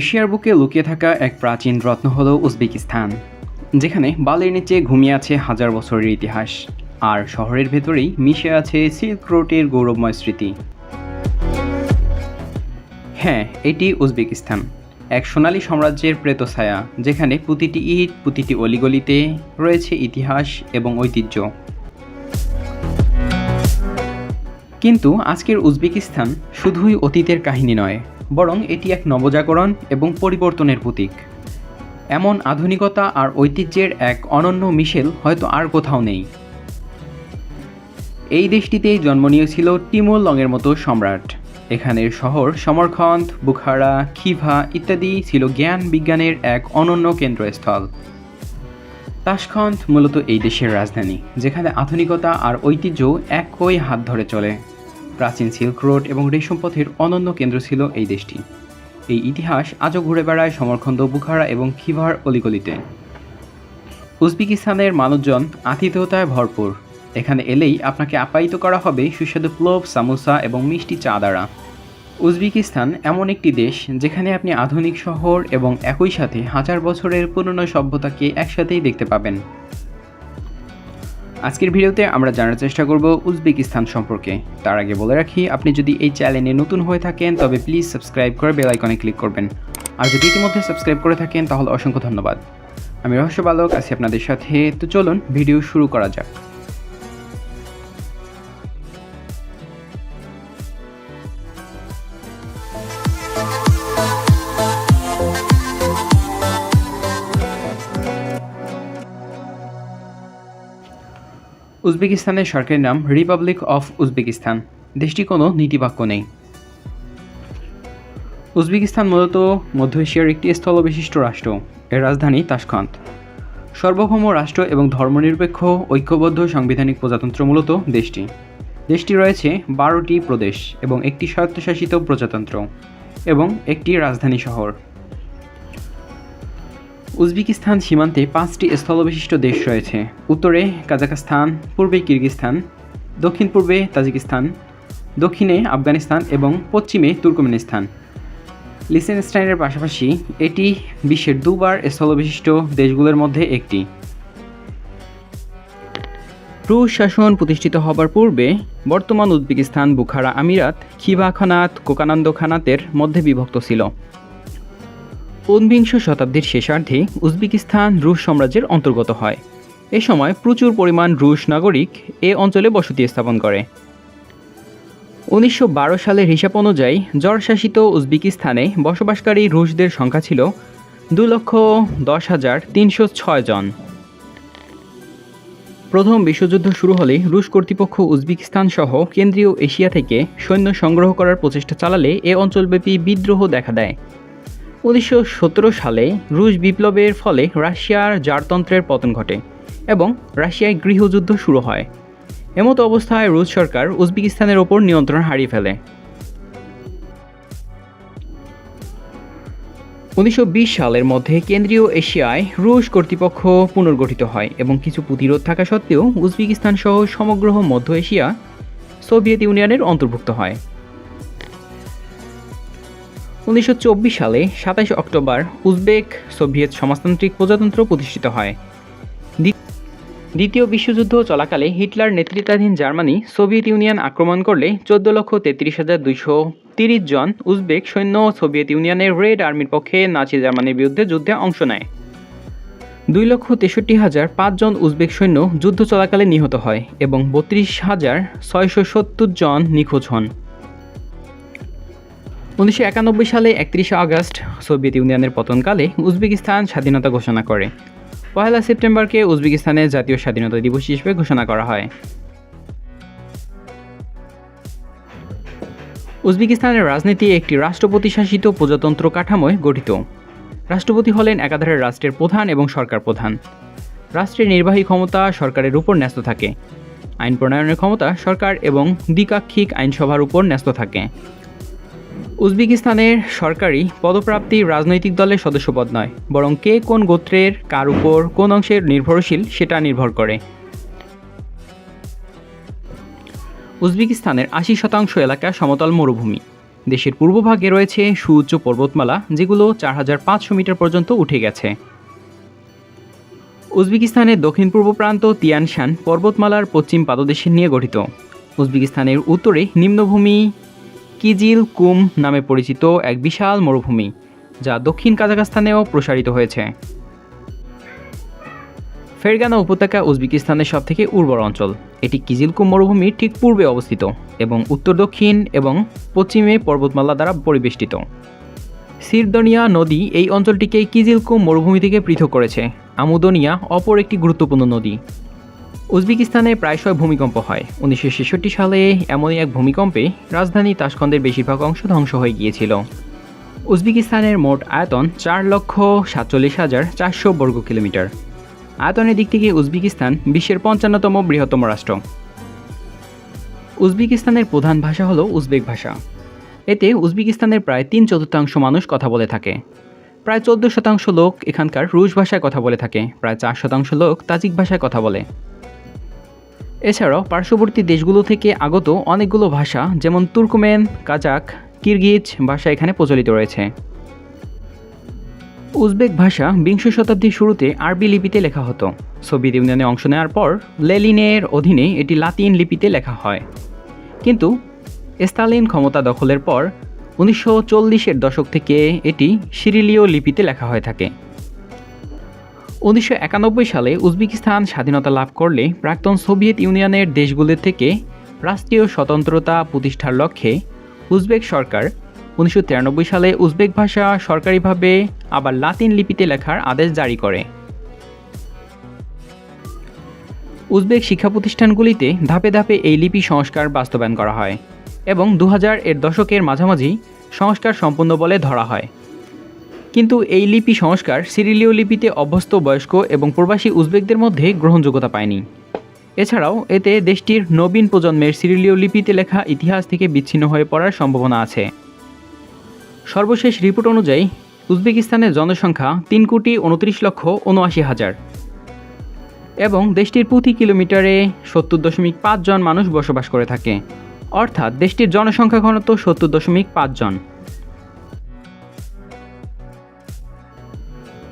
এশিয়ার বুকে লুকিয়ে থাকা এক প্রাচীন রত্ন হল উজবেকিস্তান, যেখানে বালির নিচে ঘুমিয়ে আছে হাজার বছরের ইতিহাস, আর শহরের ভেতরেই মিশে আছে সিল্ক রোডের গৌরবময় স্মৃতি। হ্যাঁ এটি উজবেকিস্তান, এক সোনালী সাম্রাজ্যের প্রেতছায়া, যেখানে প্রতিটি ইট, প্রতিটি অলিগলিতে রয়েছে ইতিহাস এবং ঐতিহ্য। কিন্তু আজকের উজবেকিস্তান শুধুই অতীতের কাহিনী নয় বরং এটি এক নবজাগরণ এবং পরিবর্তনের প্রতীক। এমন আধুনিকতা আর ঐতিহ্যের এক অনন্য মিশেল হয়তো আর কোথাও নেই। এই দেশটিতেই জন্ম নিয়েছিল টিমুর লংয়ের মতো সম্রাট। এখানের শহর সমরখন্দ, বুখারা, খিভা ইত্যাদি ছিল জ্ঞান বিজ্ঞানের এক অনন্য কেন্দ্রস্থল। তাশখন্দ মূলত এই দেশের রাজধানী, যেখানে আধুনিকতা আর ঐতিহ্য একই হাত ধরে চলে। প্রাচীন সিল্ক রোড এবং রেশম পথের অনন্য কেন্দ্র ছিল এই দেশটি। এই ইতিহাস আজও ঘুরে বেড়ায় সমরখন্দ, বুখারা এবং খিভার অলিগলিতে। উজবেকিস্তানের মানুষজন আতিথেয়তায় ভরপুর। এখানে এলেই আপনাকে আপ্যায়িত করা হবে সুস্বাদু প্লোভ সামোসা এবং মিষ্টি চা দ্বারা। উজবেকিস্তান এমন একটি দেশ যেখানে আপনি আধুনিক শহর এবং একই সাথে হাজার বছরের পুরনো সভ্যতাকে একসাথেই দেখতে পাবেন। আজকের ভিডিওতে আমরা জানার চেষ্টা করব উজবেকিস্তান সম্পর্কে। তার আগে বলে রাখি, আপনি যদি এই চ্যানেলে নতুন হয়ে থাকেন, তবে প্লিজ সাবস্ক্রাইব করে বেল আইকনে ক্লিক করবেন। আর যদি ইতিমধ্যে সাবস্ক্রাইব করে থাকেন, তাহলে অসংখ্য ধন্যবাদ। আমি রহস্য বালক আছি আপনাদের সাথে। তো চলুন, ভিডিও শুরু করা যাক। উজবেকিস্তানের সরকারি নাম রিপাবলিক অফ উজবেকিস্তান দেশটি কোনো নীতিবাক্য নেই। উজবেকিস্তান মূলত মধ্য এশিয়ার একটি স্থলবিশিষ্ট রাষ্ট্র। এর রাজধানী তাশখন্দ সার্বভৌম রাষ্ট্র এবং ধর্মনিরপেক্ষ, ঐক্যবদ্ধ সাংবিধানিক প্রজাতন্ত্র মূলত দেশটি। দেশটি রয়েছে বারোটি প্রদেশ এবং একটি স্বায়ত্তশাসিত প্রজাতন্ত্র এবং একটি রাজধানী শহর। উজবেকিস্তান সীমান্তে পাঁচটি স্থলবিশিষ্ট দেশ রয়েছে। উত্তরে কাজাখস্তান, পূর্বে কিরগিস্তান দক্ষিণ পূর্বে তাজিকিস্তান, দক্ষিণে আফগানিস্তান এবং পশ্চিমে তুর্কমেনিস্তান। লিসেনস্টাইনের পাশাপাশি এটি বিশ্বের দুবার স্থলবিশিষ্ট দেশগুলোর মধ্যে একটি। রুশ শাসন প্রতিষ্ঠিত হবার পূর্বে বর্তমান উজবেকিস্তান, বুখারা, আমিরাত খিবা খানাত কোকানন্দ খানাতের মধ্যে বিভক্ত ছিল। ঊনবিংশ শতাব্দীর শেষার্ধে উজবেকিস্তান রুশ সাম্রাজ্যের অন্তর্গত হয়। এ সময় প্রচুর পরিমাণ রুশ নাগরিক এ অঞ্চলে বসতি স্থাপন করে। উনিশশো বারো সালের হিসাব অনুযায়ী জ্বরশাসিত উজবেকিস্তানে বসবাসকারী রুশদের সংখ্যা ছিল দু লক্ষ দশ হাজার তিনশো ছয় জন। প্রথম বিশ্বযুদ্ধ শুরু হলে রুশ কর্তৃপক্ষ উজবেকিস্তান সহ কেন্দ্রীয় এশিয়া থেকে সৈন্য সংগ্রহ করার প্রচেষ্টা চালালে এ অঞ্চলব্যাপী বিদ্রোহ দেখা দেয়। উনিশশো সতেরো সালে রুশ বিপ্লবের ফলে রাশিয়ার জারতন্ত্রের পতন ঘটে এবং রাশিয়ায় গৃহযুদ্ধ শুরু হয়। এমতো অবস্থায় রুশ সরকার উজবেকিস্তানের ওপর নিয়ন্ত্রণ হারিয়ে ফেলে। উনিশশো বিশ সালের মধ্যে কেন্দ্রীয় এশিয়ায় রুশ কর্তৃপক্ষ পুনর্গঠিত হয় এবং কিছু প্রতিরোধ থাকা সত্ত্বেও উজবেকিস্তান সহ সমগ্র মধ্য এশিয়া সোভিয়েত ইউনিয়নের অন্তর্ভুক্ত হয়। উনিশশো চব্বিশ সালে সাতাশ অক্টোবর উজবেক সোভিয়েত সমাজতান্ত্রিক প্রজাতন্ত্র প্রতিষ্ঠিত হয়। দ্বিতীয় বিশ্বযুদ্ধ চলাকালে হিটলার নেতৃত্বাধীন জার্মানি সোভিয়েত ইউনিয়ন আক্রমণ করলে চোদ্দ লক্ষ তেত্রিশ হাজার দুইশো তিরিশ জন উজবেক সৈন্য সোভিয়েত ইউনিয়নের রেড আর্মির পক্ষে নাচি জার্মানির বিরুদ্ধে যুদ্ধে অংশ নেয়। দুই লক্ষ তেষট্টি হাজার পাঁচজন উজবেক সৈন্য যুদ্ধ চলাকালে নিহত হয় এবং বত্রিশ হাজার ছয়শো সত্তর জন নিখোঁজ হন। উনিশশো একানব্বই সালে একত্রিশে আগস্ট সোভিয়েত ইউনিয়নের পতনকালে উজবেকিস্তান স্বাধীনতা ঘোষণা করে। পয়লা সেপ্টেম্বরকে উজবেকিস্তানের জাতীয় স্বাধীনতা দিবস হিসেবে ঘোষণা করা হয়। উজবেকিস্তানের রাজনীতি একটি রাষ্ট্রপতি শাসিত প্রজাতন্ত্র কাঠামোয় গঠিত। রাষ্ট্রপতি হলেন একাধারে রাষ্ট্রের প্রধান এবং সরকার প্রধান। রাষ্ট্রের নির্বাহী ক্ষমতা সরকারের উপর ন্যস্ত থাকে। আইন প্রণয়নের ক্ষমতা সরকার এবং দ্বিকাক্ষিক আইনসভার উপর ন্যস্ত থাকে। উজবেকিস্তানের সরকারি পদপ্রাপ্তি রাজনৈতিক দলের সদস্যপদ নয়, বরং কে কোন গোত্রের, কার উপর, কোন অংশের নির্ভরশীল সেটা নির্ভর করে। উজবেকিস্তানের আশি শতাংশ এলাকা সমতল মরুভূমি। দেশের পূর্বভাগে রয়েছে সুউচ্চ পর্বতমালা, যেগুলো চার হাজার পাঁচশো মিটার পর্যন্ত উঠে গেছে। উজবেকিস্তানের দক্ষিণ পূর্ব প্রান্ত তিয়ানশান পর্বতমালার পশ্চিম পাদদেশে নিয়ে গঠিত। উজবেকিস্তানের উত্তরে নিম্নভূমি কিজিল কুম নামে পরিচিত এক বিশাল মরুভূমি, যা দক্ষিণ কাজাখস্তানেও প্রসারিত হয়েছে। ফেরগানা উপত্যকা উজবেকিস্তানের সবথেকে উর্বর অঞ্চল। এটি কিজিলকুম মরুভূমির ঠিক পূর্বে অবস্থিত এবং উত্তর, দক্ষিণ এবং পশ্চিমে পর্বতমালা দ্বারা পরিবেষ্টিত। সিরদনিয়া নদী এই অঞ্চলটিকে কিজিলকুম মরুভূমি থেকে পৃথক করেছে। আমুদনিয়া অপর একটি গুরুত্বপূর্ণ নদী। উজবেকিস্তানে প্রায়শই ভূমিকম্প হয়। উনিশশো ছেষট্টি সালে এমনই এক ভূমিকম্পে রাজধানী তাসখন্দের বেশিরভাগ অংশ ধ্বংস হয়ে গিয়েছিল। উজবেকিস্তানের মোট আয়তন চার লক্ষ সাতচল্লিশ হাজার চারশো বর্গ কিলোমিটার। আয়তনের দিক থেকে উজবেকিস্তান বিশ্বের পঞ্চান্নতম বৃহত্তম রাষ্ট্র। উজবেকিস্তানের প্রধান ভাষা হলো উজবেক ভাষা। এতে উজবেকিস্তানের প্রায় তিন চতুর্থাংশ মানুষ কথা বলে থাকে। প্রায় চোদ্দ শতাংশ লোক এখানকার রুশ ভাষায় কথা বলে থাকে। প্রায় চার শতাংশ লোক তাজিক ভাষায় কথা বলে। এছাড়াও পার্শ্ববর্তী দেশগুলো থেকে আগত অনেকগুলো ভাষা, যেমন তুর্কমেন, কাজাক, কিরগিজ ভাষা এখানে প্রচলিত রয়েছে। উজবেক ভাষা বিংশ শতাব্দীর শুরুতে আরবি লিপিতে লেখা হতো। সোভিয়েত ইউনিয়নে অংশ নেওয়ার পর লেলিনের অধীনে এটি লাতিন লিপিতে লেখা হয়। কিন্তু স্তালিন ক্ষমতা দখলের পর উনিশশো চল্লিশের দশক থেকে এটি সিরিলীয় লিপিতে লেখা হয়ে থাকে। উনিশশো একানব্বই সালে উজবেকিস্তান স্বাধীনতা লাভ করলে প্রাক্তন সোভিয়েত ইউনিয়নের দেশগুলির থেকে রাষ্ট্রীয় স্বতন্ত্রতা প্রতিষ্ঠার লক্ষ্যে উজবেক সরকার উনিশশো তিরানব্বই সালে উজবেক ভাষা সরকারিভাবে আবার লাতিন লিপিতে লেখার আদেশ জারি করে। উজবেক শিক্ষা প্রতিষ্ঠানগুলিতে ধাপে ধাপে এই লিপি সংস্কার বাস্তবায়ন করা হয় এবং দু হাজার এর দশকের মাঝামাঝি সংস্কার সম্পূর্ণ বলে ধরা হয়। কিন্তু এই লিপি সংস্কার সিরিলীয় লিপিতে অভ্যস্ত বয়স্ক এবং প্রবাসী উজবেকদের মধ্যে গ্রহণযোগ্যতা পায়নি। এছাড়াও, এতে দেশটির নবীন প্রজন্মের সিরিলীয় লিপিতে লেখা ইতিহাস থেকে বিচ্ছিন্ন হয়ে পড়ার সম্ভাবনা আছে। সর্বশেষ রিপোর্ট অনুযায়ী, উজবেকিস্তানের জনসংখ্যা তিন কোটি উনত্রিশ লক্ষ উনআশি হাজার এবং দেশটির প্রতি কিলোমিটারে সত্তর দশমিক পাঁচ জন মানুষ বসবাস করে থাকে। অর্থাৎ, দেশটির জনসংখ্যা ঘনত্ব সত্তর দশমিক পাঁচ জন।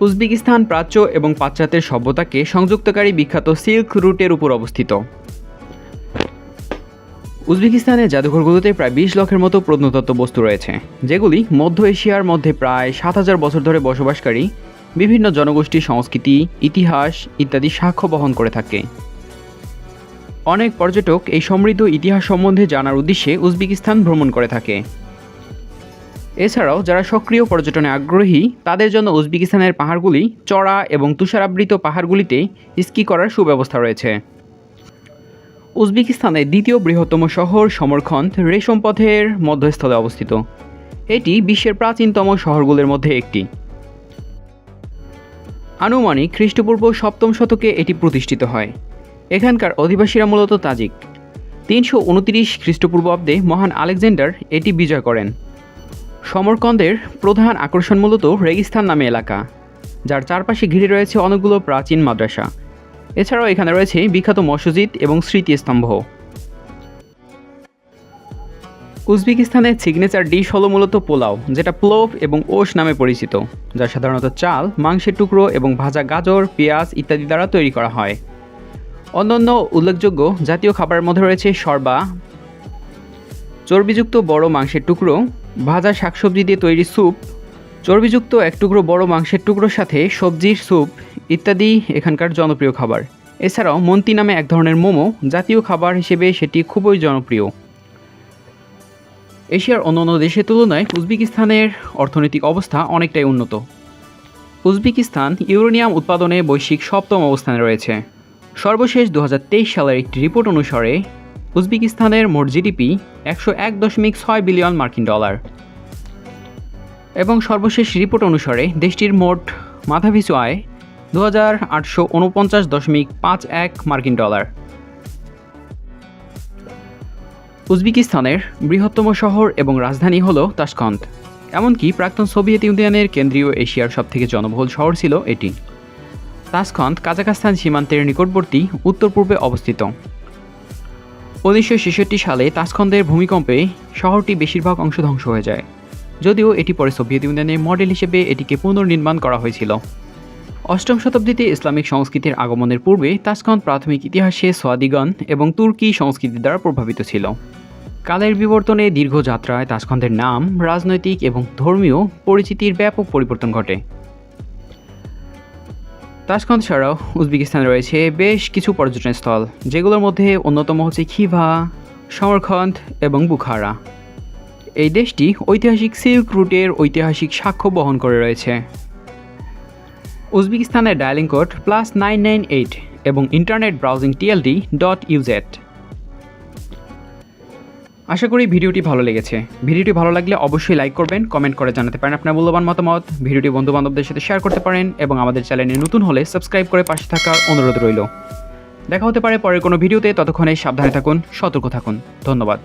উজবেকিস্তান প্রাচ্য এবং পাশ্চাত্যের সভ্যতাকে সংযুক্তকারী বিখ্যাত সিল্ক রুটের উপর অবস্থিত। উজবেকিস্তানের জাদুঘরগুলোতে প্রায় বিশ লক্ষের মতো প্রত্নতত্ত্ব বস্তু রয়েছে, যেগুলি মধ্য এশিয়ার মধ্যে প্রায় সাত হাজার বছর ধরে বসবাসকারী বিভিন্ন জনগোষ্ঠীর সংস্কৃতি, ইতিহাস ইত্যাদি সাক্ষ্য বহন করে থাকে। অনেক পর্যটক এই সমৃদ্ধ ইতিহাস সম্বন্ধে জানার উদ্দেশ্যে উজবেকিস্তান ভ্রমণ করে থাকে। এছাড়াও যারা সক্রিয় পর্যটনে আগ্রহী, তাদের জন্য উজবেকিস্তানের পাহাড়গুলি চড়া এবং তুষারাবৃত পাহাড়গুলিতে স্কি করার সুব্যবস্থা রয়েছে। উজবেকিস্তানের দ্বিতীয় বৃহত্তম শহর সমরখন্দ রেশম পথের মধ্যস্থলে অবস্থিত। এটি বিশ্বের প্রাচীনতম শহরগুলির মধ্যে একটি। আনুমানিক খ্রিস্টপূর্ব সপ্তম শতকে এটি প্রতিষ্ঠিত হয়। এখানকার অধিবাসীরা মূলত তাজিক। তিনশো উনত্রিশ খ্রিস্টপূর্বাব্দে মহান আলেকজান্ডার এটি বিজয় করেন। সমরকন্দের প্রধান আকর্ষণ মূলত রেগিস্তান নামে এলাকা, যার চারপাশে ঘিরে রয়েছে অনেকগুলো প্রাচীন মাদ্রাসা। এছাড়াও এখানে রয়েছে বিখ্যাত মসজিদ এবং স্মৃতিস্তম্ভ। উজবেকিস্তানের সিগনেচার ডিশ হলো মূলত পোলাও, যেটা প্লোভ এবং ওশ নামে পরিচিত, যা সাধারণত চাল, মাংসের টুকরো এবং ভাজা গাজর, পেঁয়াজ ইত্যাদি দ্বারা তৈরি করা হয়। অন্যান্য উল্লেখযোগ্য জাতীয় খাবারের মধ্যে রয়েছে সরবা চর্বিযুক্ত বড় মাংসের টুকরো ভাজা শাকসবজি দিয়ে তৈরি স্যুপ, চর্বিযুক্ত এক টুকরো বড় মাংসের টুকরোর সাথে সবজির স্যুপ ইত্যাদি এখানকার জনপ্রিয় খাবার। এছাড়াও মন্তি নামে এক ধরনের মোমো জাতীয় খাবার হিসেবে সেটি খুবই জনপ্রিয়। এশিয়ার অন্যান্য দেশের তুলনায় উজবেকিস্তানের অর্থনৈতিক অবস্থা অনেকটাই উন্নত। উজবেকিস্তান ইউরেনিয়াম উৎপাদনে বৈশ্বিক সপ্তম অবস্থানে রয়েছে। সর্বশেষ দু হাজার তেইশ সালের একটি রিপোর্ট অনুসারে উজবেকিস্তানের মোট জিডিপি একশো এক দশমিক ছয় বিলিয়ন মার্কিন ডলার। এবং সর্বশেষ রিপোর্ট অনুসারে দেশটির মোট মাথাপিছু আয় দু হাজার আটশো উনপঞ্চাশ দশমিক পাঁচ এক মার্কিন ডলার। উজবেকিস্তানের বৃহত্তম শহর এবং রাজধানী হল তাশকন্দ এমনকি প্রাক্তন সোভিয়েত ইউনিয়নের কেন্দ্রীয় এশিয়ার সবথেকে জনবহুল শহর ছিল এটি। তাশকন্দ কাজাকাস্তান সীমান্তের নিকটবর্তী উত্তর পূর্বে অবস্থিত। উনিশশো ছেষট্টি সালে তাসখন্দের ভূমিকম্পে শহরটি বেশিরভাগ অংশ ধ্বংস হয়ে যায়। যদিও এটি পরে সোভিয়েত ইউনিয়নের মডেল হিসেবে এটিকে পুনর্নির্মাণ করা হয়েছিল। অষ্টম শতাব্দীতে ইসলামিক সংস্কৃতির আগমনের পূর্বে তাসখন্দ প্রাথমিক ইতিহাসে সোয়াদিগন এবং তুর্কি সংস্কৃতি দ্বারা প্রভাবিত ছিল। কালের বিবর্তনে দীর্ঘ যাত্রায় তাসখন্দের নাম, রাজনৈতিক এবং ধর্মীয় পরিচিতির ব্যাপক পরিবর্তন ঘটে। তাসখন্দ ছাড়াও উজবেকিস্তানে রয়েছে বেশ কিছু পর্যটন স্থল, যেগুলোর মধ্যে অন্যতম হচ্ছে খিভা, সমরখন্দ এবং বুখারা। এই দেশটি ঐতিহাসিক সিল্ক রুটের ঐতিহাসিক সাক্ষ্য বহন করে রয়েছে। উজবেকিস্তানের dialing code plus nine nine eight এবং internet browsing TLD dot UZ আশা করি ভিডিওটি ভালো লেগেছে। ভিডিওটি ভালো লাগলে অবশ্যই লাইক করবেন কমেন্ট করে জানাতে পারেন আপনার মূল্যবান মতামত। ভিডিওটি বন্ধুবান্ধবদের সাথে শেয়ার করতে পারেন এবং আমাদের চ্যানেলে নতুন হলে সাবস্ক্রাইব করে পাশে থাকার অনুরোধ রইল। দেখা হতে পারে পরের কোনো ভিডিওতে, ততক্ষণে সাবধানে থাকুন, সতর্ক থাকুন। ধন্যবাদ।